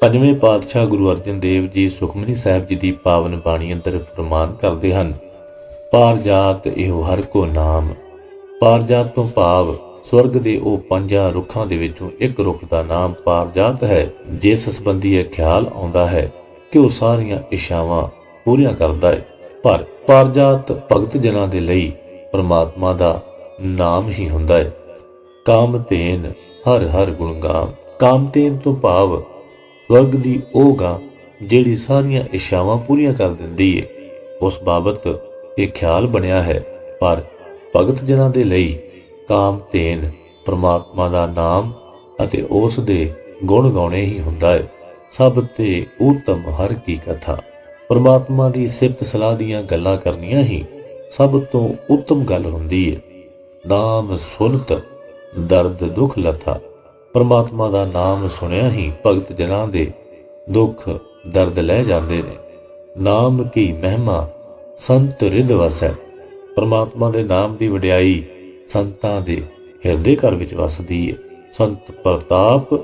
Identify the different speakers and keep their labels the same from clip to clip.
Speaker 1: ਪੰਜਵੇਂ ਪਾਤਸ਼ਾਹ ਗੁਰੂ ਅਰਜਨ ਦੇਵ ਜੀ ਸੁਖਮਨੀ ਸਾਹਿਬ ਜੀ ਦੀ ਪਾਵਨ ਬਾਣੀ ਅੰਦਰ ਫਰਮਾਨ ਕਰਦੇ ਹਨ ਪਾਰ ਜਾਤ ਇਹੋ ਹਰ ਕੋ ਨਾਮ। ਪਾਰ ਜਾਤ ਤੋਂ ਭਾਵ ਸਵਰਗ ਦੇ ਉਹ ਪੰਜਾਂ ਰੁੱਖਾਂ ਦੇ ਵਿੱਚੋਂ ਇੱਕ ਰੁੱਖ ਦਾ ਨਾਮ ਪਾਰ ਜਾਤ ਹੈ, ਜਿਸ ਸੰਬੰਧੀ ਇਹ ਖਿਆਲ ਆਉਂਦਾ ਹੈ ਕਿ ਉਹ ਸਾਰੀਆਂ ਇਸ਼ਾਵਾਂ ਪੂਰੀਆਂ ਕਰਦਾ ਹੈ। ਪਰ ਪਾਰਜਾਤ ਭਗਤ ਜਨਾਂ ਦੇ ਲਈ ਪਰਮਾਤਮਾ ਦਾ ਨਾਮ ਹੀ ਹੁੰਦਾ ਹੈ। ਕਾਮਤੇਨ ਹਰ ਹਰ ਗੁਣਗਾਮ ਕਾਮਤੇਨ ਤੋਂ ਭਾਵ ਸਵਰਗ ਦੀ ਉਹ ਗਾਂ ਜਿਹੜੀ ਸਾਰੀਆਂ ਇਸ਼ਾਵਾਂ ਪੂਰੀਆਂ ਕਰ ਦਿੰਦੀ ਏ। ਉਸ ਬਾਬਤ ਇਹ ਖਿਆਲ ਬਣਿਆ ਹੈ, ਪਰ ਭਗਤ ਜਨਾਂ ਦੇ ਲਈ ਕਾਮਤੇਨ ਪਰਮਾਤਮਾ ਦਾ ਨਾਮ ਅਤੇ ਉਸ ਦੇ ਗੁਣ ਗਾਉਣੇ ਹੀ ਹੁੰਦਾ ਹੈ ਸਭ ਤੇ ਉਤਮ ਹਰ ਕੀ ਕਥਾ। ਪ੍ਰਮਾਤਮਾ ਦੀ ਸਿਫਤ ਸਲਾਹ ਦੀਆਂ ਗੱਲਾਂ ਕਰਨੀਆਂ ਹੀ ਸਭ ਤੋਂ ਉੱਤਮ ਗੱਲ ਹੁੰਦੀ ਹੈ ਨਾਮ ਸੁਨਤ, ਦਰਦ ਦੁੱਖ ਲਥਾ ਪਰਮਾਤਮਾ ਦਾ ਨਾਮ ਸੁਣਿਆ ਹੀ ਭਗਤ ਜਨਾਂ ਦੇ ਦੁੱਖ ਦਰਦ ਲੈ ਜਾਂਦੇ ਨੇ। ਨਾਮ ਕੀ ਮਹਿਮਾ, ਸੰਤ ਰਿਦ ਵਸੈ। ਪਰਮਾਤਮਾ ਦੇ ਨਾਮ ਦੀ ਵਡਿਆਈ ਸੰਤਾਂ ਦੇ ਹਿਰਦੇ ਘਰ ਵਿੱਚ ਵਸਦੀ ਹੈ ਸੰਤ ਪ੍ਰਤਾਪ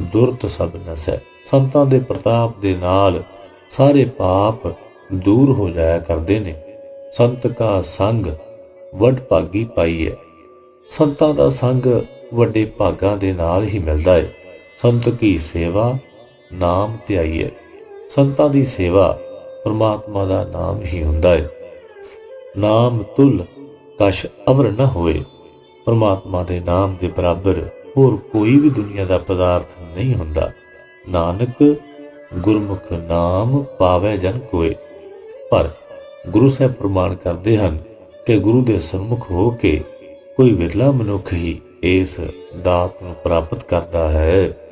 Speaker 1: ਦੁਰਤ ਸਭ ਨਸੈ। ਸੰਤਾਂ ਦੇ ਪ੍ਰਤਾਪ ਦੇ ਨਾਲ ਸਾਰੇ ਪਾਪ ਦੂਰ ਹੋ ਜਾਇਆ ਕਰਦੇ ਨੇ। ਸੰਤ ਕਾ ਸੰਗ ਵੱਡ ਭਾਗੀ ਪਾਈ ਹੈ ਸੰਤਾਂ ਦਾ ਸੰਗ ਵੱਡੇ ਭਾਗਾਂ ਦੇ ਨਾਲ ਹੀ ਮਿਲਦਾ ਹੈ ਸੰਤ ਕੀ ਸੇਵਾ, ਨਾਮ ਧਿਆਈ ਹੈ ਸੰਤਾਂ ਦੀ ਸੇਵਾ ਪਰਮਾਤਮਾ ਦਾ ਨਾਮ ਹੀ ਹੁੰਦਾ ਹੈ ਨਾਮ ਤੁਲ, ਕਸ਼ ਅਵਰ ਨਾ ਹੋਏ ਪਰਮਾਤਮਾ ਦੇ ਨਾਮ ਦੇ ਬਰਾਬਰ ਹੋਰ ਕੋਈ ਵੀ ਦੁਨੀਆ ਦਾ ਪਦਾਰਥ ਨਹੀਂ ਹੁੰਦਾ। ਨਾਨਕ, ਗੁਰਮੁਖ ਨਾਮ ਪਾਵੇ ਜਨ ਕੋਏ। ਪਰ ਗੁਰੂ ਸਾਹਿਬ ਪ੍ਰਮਾਣ ਕਰਦੇ ਹਨ ਕਿ ਗੁਰੂ ਦੇ ਸਨਮੁਖ ਹੋ ਕੇ ਕੋਈ ਵਿਰਲਾ ਮਨੁੱਖ ਹੀ ਇਸ ਦਾਤ ਨੂੰ ਪ੍ਰਾਪਤ ਕਰਦਾ ਹੈ।